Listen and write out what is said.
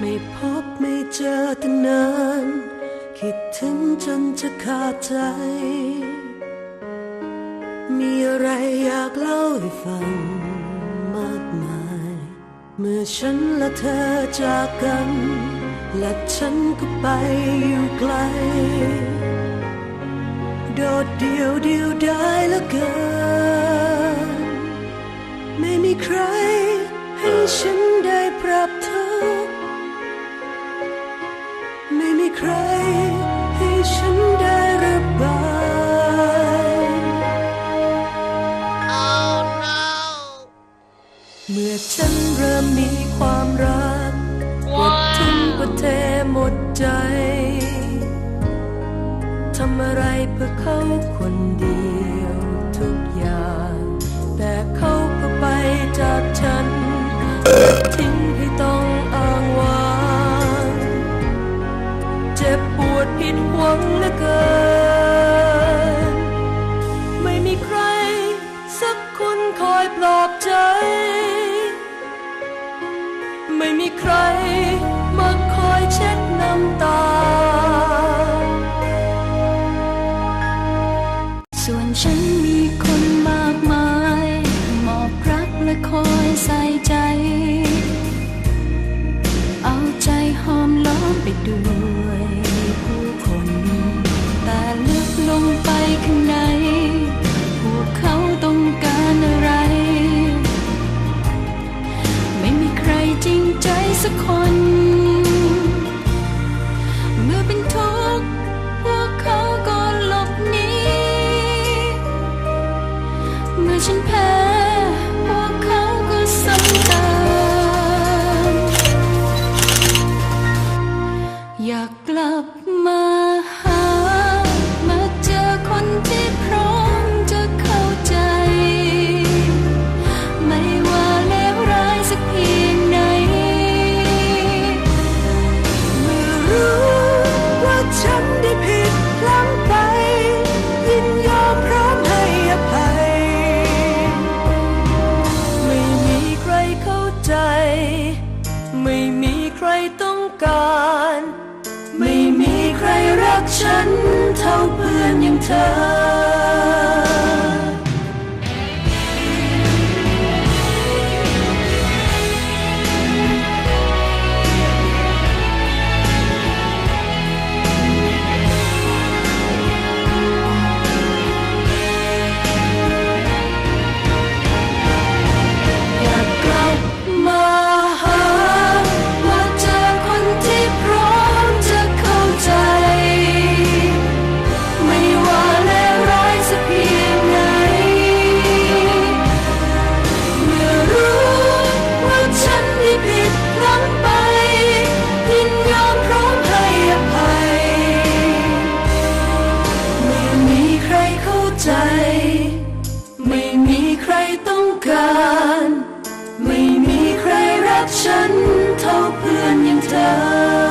ไม่พบไม่เจอตั้งนาน คิดถึงจนจะขาดใจ มีอะไรอยากเล่าให้ฟังมากมาย เมื่อฉันและเธอจากกัน และฉันก็ไปอยู่ไกล โดดเดียวเดียวได้แล้วเกิน ไม่มีใคร ใครให้ฉันได้ระบายเมื่อฉันเริ่มมีความรักกดทุ่มกดเทหมดใจ ทำอะไรเพื่อเขาคนเดียวทุกอย่าง แต่เขาก็ไปจากฉัน มีใครมาคอยเช็ดน้ำตา ส่วนฉันมีคนมากมายมอบรักและคอยใส่ใจ เอาใจหอมล้อมไปด้วย ฉันเท่าเพื่อนอย่างเธอ ฉันเท่าเพื่อนอย่างเธอ